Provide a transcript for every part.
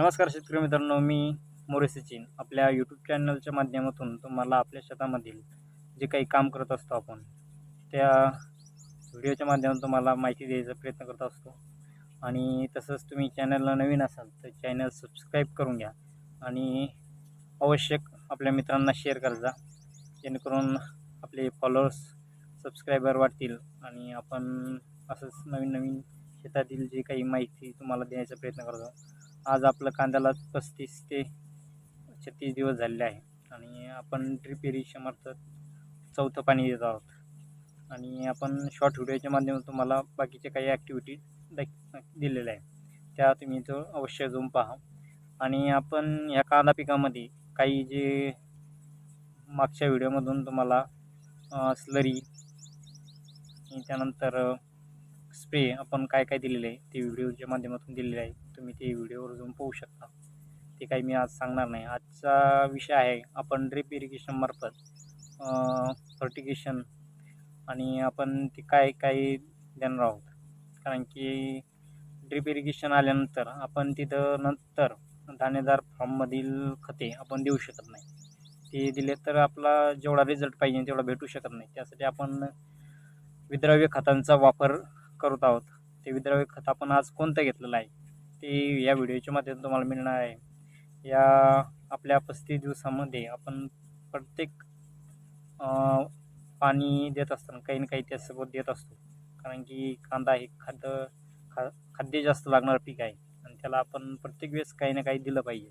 नमस्कार शेतकरी मित्रांनो मी मोरे सचिन आपल्या यूट्यूब चॅनलच्या माध्यमातून तुम्हाला आपल्या शेतामधील जे काही काम करत असतो आपण त्या व्हिडिओच्या माध्यमातून तुम्हाला माहिती द्यायचा प्रयत्न करत असतो. आणि तसंच तुम्ही चॅनलला नवीन असाल तर चॅनल सबस्क्राईब करून घ्या. आणि आवश्यक आपल्या मित्रांना शेअर करत जा जेणेकरून आपले फॉलोअर्स सबस्क्रायबर वाढतील आणि आपण असंच नवीन नवीन शेतातील जे काही माहिती तुम्हाला देण्याचा प्रयत्न करतो. आज आपलं कांद्याला पस्तीस ते छत्तीस दिवस झालेले आहे. आणि आपण ड्रिप इरिगेशनमार्फत चौथं पाणी देत आहोत. आणि आपण शॉर्ट व्हिडिओच्या माध्यमातून तुम्हाला बाकीच्या काही ॲक्टिव्हिटी दिलेल्या आहे. त्या तुम्ही तो अवश्य जाऊन पहा. आणि आपण ह्या कांदा पिकामध्ये काही जे मागच्या व्हिडिओमधून तुम्हाला स्लरी त्यानंतर स्प्रे आपण काय काय दिलेले आहे ते व्हिडिओच्या माध्यमातून दिलेले आहे तुम्ही ते व्हिडिओवर जाऊन पाहू शकता. ते काही मी आज सांगणार नाही. आजचा विषय आहे आपण ड्रिप इरिगेशनमार्फत फर्टिगेशन आणि आपण ते काय काय देणार आहोत. कारण की ड्रिप इरिगेशन आल्यानंतर आपण तिथं नंतर दाणेदार फॉर्ममधील खते आपण देऊ शकत नाही. ते दिले तर आपला जेवढा रिझल्ट पाहिजे तेवढा भेटू शकत नाही. त्यासाठी आपण विद्राव्य खतांचा वापर करत आहोत. ते विद्राव्य खत आपण आज कोणतं घेतलेलं आहे? ते या व्हिडिओच्या माध्यमातून तुम्हाला मिळणार आहे. या आपल्या पस्तीस दिवसामध्ये आपण प्रत्येक पाणी देत असताना काही ना काही त्यासोबत देत असतो. कारण की कांदा हे खाद्य खा खाद्य जास्त लागणारं पीक आहे. आणि त्याला आपण प्रत्येक वेळेस काही ना काही दिलं पाहिजे.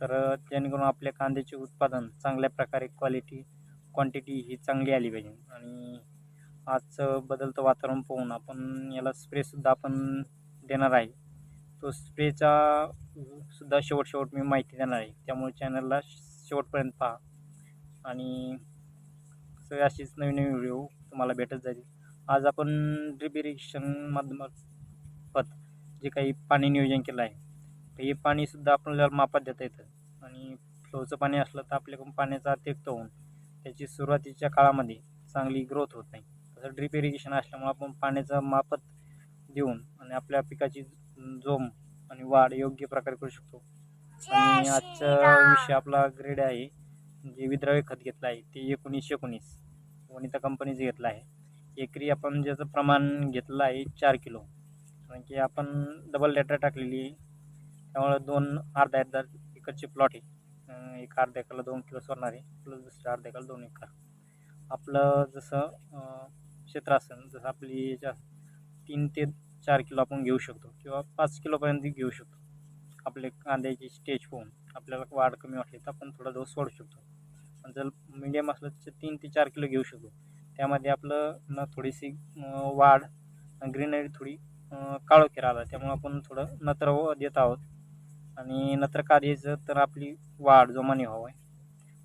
तर जेणेकरून आपल्या कांद्याचे उत्पादन चांगल्या प्रकारे क्वालिटी क्वांटिटी ही चांगली आली पाहिजे. आणि आजचं बदलतं वातावरण पाहून आपण याला स्प्रेसुद्धा आपण देणार आहे. तो स्प्रेचा सुद्धा शेवट शेवट मी माहिती देणार आहे. त्यामुळे चॅनलला शेवटपर्यंत पहा. आणि सगळे अशीच नवीन नवीन व्हिडिओ तुम्हाला भेटत जाईल आज आपण ड्रिप इरिगेशन माध्यमात जे काही पाणी नियोजन केलं आहे तर हे पाणीसुद्धा आपल्याला मापात देता येतं. आणि फ्लोचं पाणी असलं तर आपल्याकडून पाण्याचा अतिरिक्त होऊन त्याची सुरुवातीच्या काळामध्ये चांगली ग्रोथ होत नाही. तसं ड्रिप इरिगेशन असल्यामुळे आपण पाण्याचं मापत देऊन आणि आपल्या पिकाची जोम आणि वाढ योग्य प्रकारे करू शकतो. आणि आजचा विषय आपला ग्रेड आहे जे विद्राव्य खत घेतलं आहे ते एकोणीसशे एकोणीस. वनिता कंपनीचं घेतलं आहे. एकरी आपण ज्याचं प्रमाण घेतलं आहे चार किलो. कारण की आपण डबल लेटर टाकलेली आहे. त्यामुळं दोन अर्धा अर्धा एकरचे प्लॉट आहे. एक अर्धा एकरला दोन किलो सोडणार आहे प्लस दुसऱ्या अर्धा एकरला दोन एकर. आपलं जसं क्षेत्र असेल जसं आपली याच्या तीन ते चार किलो आपण घेऊ शकतो किंवा पाच किलोपर्यंत घेऊ शकतो. आपले कांद्याची स्टेज होऊन आपल्याला वाढ कमी वाटली तर आपण थोडा डोस वाढू शकतो. आणि जर मीडियम असलं तर तीन ते चार किलो घेऊ शकतो. त्यामध्ये आपलं न थोडीशी वाढ ग्रीनरी थोडी काळोखी आला त्यामुळे आपण थोडं नत्र देत आहोत. आणि नत्र का द्यायचं तर आपली वाढ जोमाने व्हावं. आहे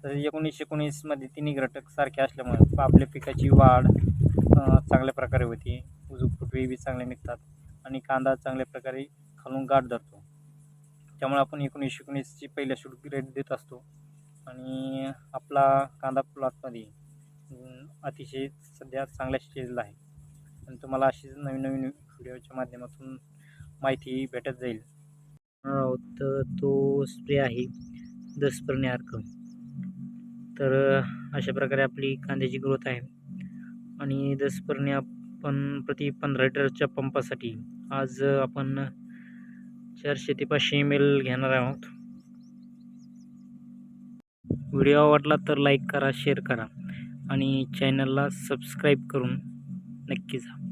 तसेच एकोणीसशे एकोणीसमध्ये तिन्ही घटक सारखे असल्यामुळे आपल्या पिकाची वाढ चांगल्या प्रकारे होती. उजूक फुटवे बी चांगले निघतात आणि कांदा चांगल्या प्रकारे खालून गाठ धरतो. त्यामुळे आपण एकोणीसशे एकोणीसची पहिल्या शूट रेट देत असतो. आणि आपला कांदा प्लॉटमध्ये अतिशय सध्या चांगल्या स्टेजला आहे. आणि तुम्हाला अशीच नवीन नवीन व्हिडिओच्या माध्यमातून माहिती भेटत जाईल. तर तो स्प्रे आहे दसपर्णी अर्क. तर अशा प्रकारे आपली कांद्याची ग्रोथ आहे. आणि दसपर्णी आपण प्रति पंधरा लिटरच्या पंपासाठी आज आपण चारशे ते पाचशे एम एल घेणार आहोत. व्हिडिओ आवडला तर लाईक करा शेअर करा आणि चॅनलला सबस्क्राईब करून नक्की जा.